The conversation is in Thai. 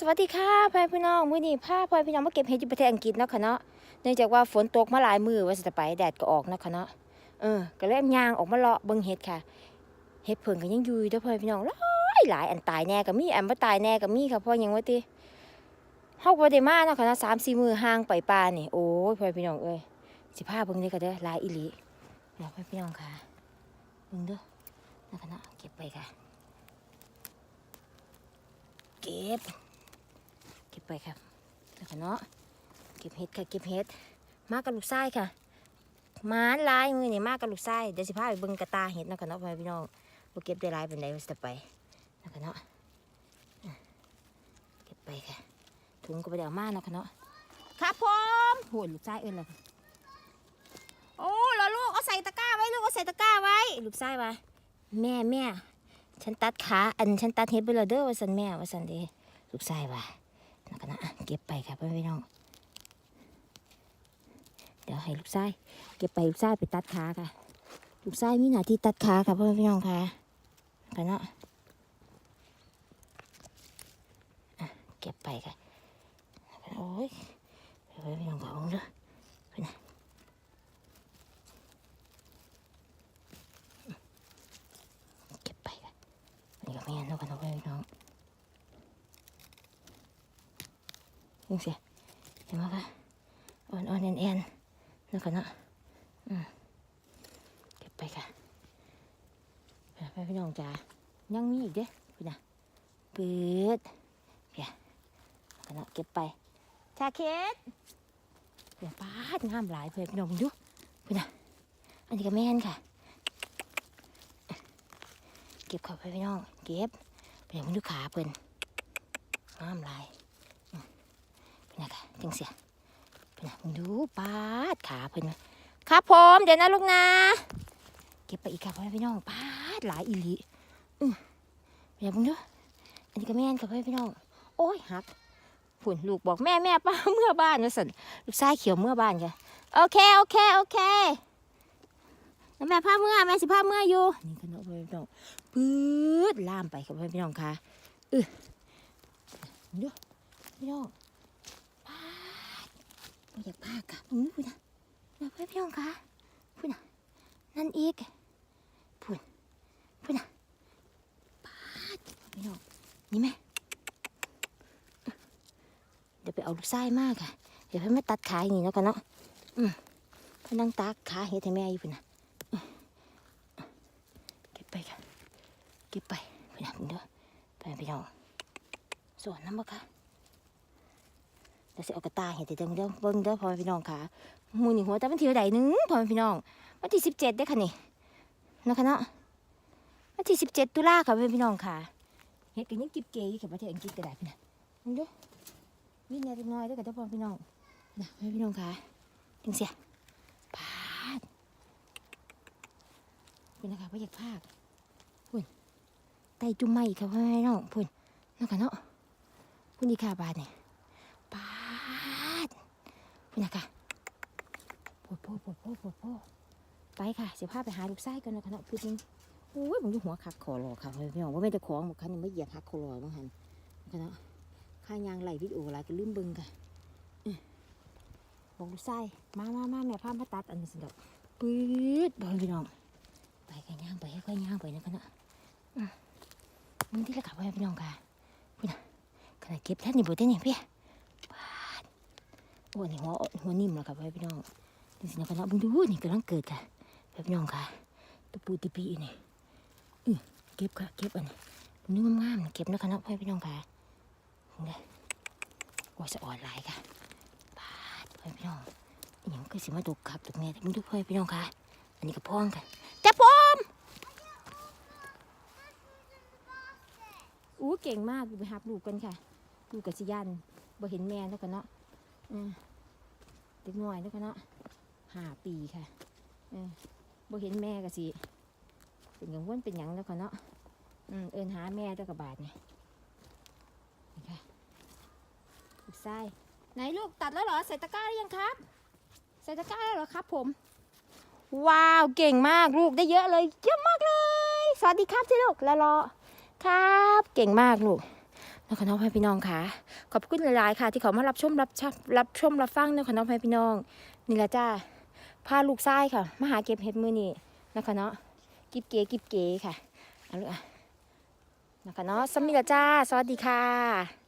สวัสดีค่ะพ่อพี่น้องมื้อนี้พาพ่อพี่น้องมาเก็บเห็ดอยู่ประเทศอังกฤษเนาะค่ะเนาะเนื่องจากว่าฝนตกมาหลายมือว่าสิจะไปแดดก็ออกเนาะค่ะเนาะเออก็เลยย่างออกมาเลาะเบิ่งเห็ดค่ะเห็ดเพิ่งก็ยังอยู่เด้อพ่อพี่น้องหลายหลายอันตายแน่ก็มีอันบ่ตายแน่ก็มีค่ะพ่อยังว่าติเฮาบ่ได้มาเนาะค่ะเนาะ3-4มื้อห่างไปป่านี่โอ้ยพ่อพี่น้องเอ้ยสิพาเบิ่งนี่ก็เด้อหลายอีหลีเดี๋ยวพ่อพี่น้องค่ะเบิ่งเด้อเนาะค่ะเนาะเก็บไปค่ะเก็บ ไปครับแล้วก็เนาะเก็บเห็ดค่ะเก็บเห็ดมากกับลูกไส้ค่ะมาหลายมือนี่มากกับลูกไส้เดี๋ยวสิพาไปเบิ่งกระตาเห็ดเนาะค่ะเนาะพ่อแม่พี่น้องบ่เก็บได้ลายเปานใดว่าจะไปนาะคะเนาะเก็บไปค่ะถุงก็ไปเดี๋ยวมาเนาะค่ะเนาะครับผมโหดลูกไส้เอิ้นเลยโอ้เหลูกเอาใส่ตะกร้าไว้ลูกเอาใส่ตะกร้าไว้ ลูกไส้ว่าแม่แม่ฉันตัดขาอันฉันตัดเห็ดไปแล้วเด้อว่าสันแม่ว่าสันเด้ลูกไส้ว่า นะคะนะอะเก็บไปค่ะพ่อพี่น้อง เดี๋ยวให้ลูกไส้เก็บไปลูกไส้ไปตัดขาค่ะ ลูกไส้มีหน้าที่ตัดขาค่ะพ่อพี่น้องค่ะกันเนาะเก็บไปค่ะโอ้ยพ่อพี่น้องค่ะองเด้อไปนะเก็บไปค่ะอันนี้ก็ไม่งั้นแล้วกันนะพ่อพี่น้อง ยังสียเห็นไหมคะอ่อนอ่อนแอนแอนนั่นก็เนาะอืมเก็บไปค่ะไปพี่น้องจ๋ายังมีอีกเด้พี่นะเปิดเพียก็เนาะเก็บไปชาเค็ดเดี๋ยวป้าดงามหลายเพื่อนพี่น้องดูพี่นะอันนี้ก็แม่นค่ะ เก็บเข้าไปพี่น้อง เก็บเดี๋ยวมันดูขาเพื่อนงามหลาย นไงคะจังเสียเนไงมึงดูปาดขาเพิ่นมาครับผมเดี๋ยวนะลูกนะ เก็บไปอีกค่ะพ่อแม่พี่น้องปาดหลายอีหลีอือเป็นไงมึงดูอันนี้ก็แม่นค่ะพ่อแม่พี่น้อง โอ้ยหักผุนลูกบอกแม่แม่ป้าเมื่อบ้านนะสันลูกชายเขียวเมื่อบ้านค่ะโอเคโอเคโอเคแล้วแม่พาเมื่อแม่สิพาเมื่ออยู่นี่ค่ะเนาะพ่อแม่พี่น้องปื๊ดล่ามไปค่ะพ่อแม่พี่น้องค่ะอือมึงดูพี่น้อง อย่าพาค่ะอือพูดนะนะเพื่อนพี่น้องคะพูดนะนั่นอีกพูดพูดนะปาดพี่น้องนี่ไหมเดี๋ยวไปเอาลูกไส้มากค่ะ เดี๋ยวเพื่อนมาตัดขาอย่างนี้แล้วกันเนาะอืมพื่นั่งตักขาเฮ็ดให้แม่อยู่พูดนะเก็บไปค่ะเก็บไปพูดนะพูดเด้อไปพี่น้องสวนน้ำบ่ค่ะ เดี๋ยวสิเอากระตายเห็นแต่เดี๋ยวเดี๋ยวเบิ่งเด้อพ่อแม่พี่น้องค่ะมูนี่หัวแต่วันที่เท่าใดหนึงพ่อแม่พี่น้องวันที่สิบเจ็ดได้ค่ะนี่นะคะเนาะวันที่สิบเจ็ดตุลาค่ะพ่อแม่พี่น้องค่ะเฮ็ดกันยังกิบเกยกับประเทศอังกฤษก็ได้พี่นะมึงเด้อมีแน่เล็กน้อยเด้กับเด้อพ่อแม่พี่น้องนะพ่อแม่พี่น้องค่ะจังเสียพาดพุ่นนะคะพ่ออยากพากพุ่นไตจุ่มไม้ค่ะพ่อแม่พี่น้องพุ่นนะคะเนาะพุ่นอีกค่ะบาทนี่ปาด พี่นะคะปวดโพปวดโพปวดโพไปค่ะเสียผ้าไปหาลูกไส้กันนะคะเนาะพูดจริงโอ้ยมึงอยู่หัวคักคอรอค่ะพี่น้องว่าไม่ได้ของหมดคันนี้ไม่เหยียบคักคอรอบ้างหันคะเนาะข้ายางไหลวิดีโออะไรก็ลืมบึงค่ะอื้อบอกลูกไส้มามามาแม่ผ้ามาตัดอันนี้สิดอกปื๊ดบอลพี่น้องไปกันย่างไปค่อยย่างไปนะคะเนาะมึงที่ละกับพี่น้องค่ะพี่นะขนาดเก็บแท่นนี่บ่ได้เนี่ยพี่ อ้นี่หัวหัวนิ่มแล้วค่ะพ่อพี่น้องนี่สินะคะเนาะบิ่งดูนี่กำลังเกิดค่ะพ่อพี่น้องค่ะตัวปูตีปีนี่อืเก็บค่ะเก็บอันนี้นื้องามๆนี่เก็บนะคะเนาะพ่อพี่น้องค่ะนี่โอ้ยสะอ่อนหลายค่ะปาดพ่อพี่น้องอหยังก็สิมาตกขับตกแม่แต่มึงดูพ่อพี่น้องค่ะ อันนี้ก็พ้องค่ะจับผมอู้เก่งมากไปหับลูกกันค่ะลูกกับสิยันบ่เห็นแม่แล้วกันเนาะ เด็กน้อยแล้วก็เนาะห้าปีค่ะเออบ่เห็นแม่ก็สิเป็นกังวลเป็นหยังแล้วก็เนาะอืมเอินหาแม่แล้วกับบาทนี่นี่ค่ะลูกชายไหนลูกตัดแล้วเหรอใส่ตะกร้าหรือยังครับ ใส่ตะกร้าแล้วเหรอครับ ผม ว้าวเก่งมากลูกได้เยอะเลยเยอะมากเลย สวัสดีครับที่ลูกแล้วรอครับ เก่งมากลูก นะคะน้องพี่น้องค่ะ ขอบคุณหลายๆค่ะ ที่เขามารับชมรับชรับชมรับฟังนะคะน้องพี่น้อง นี่ละจ้าพาลูกชายค่ะมาหาเก็บเห็ดมือนี่นะคะเนาะกิบเก๋กิบเก๋ค่ะเอาเลยอะนะคะเนาะสมิละจ้า สวัสดีค่ะ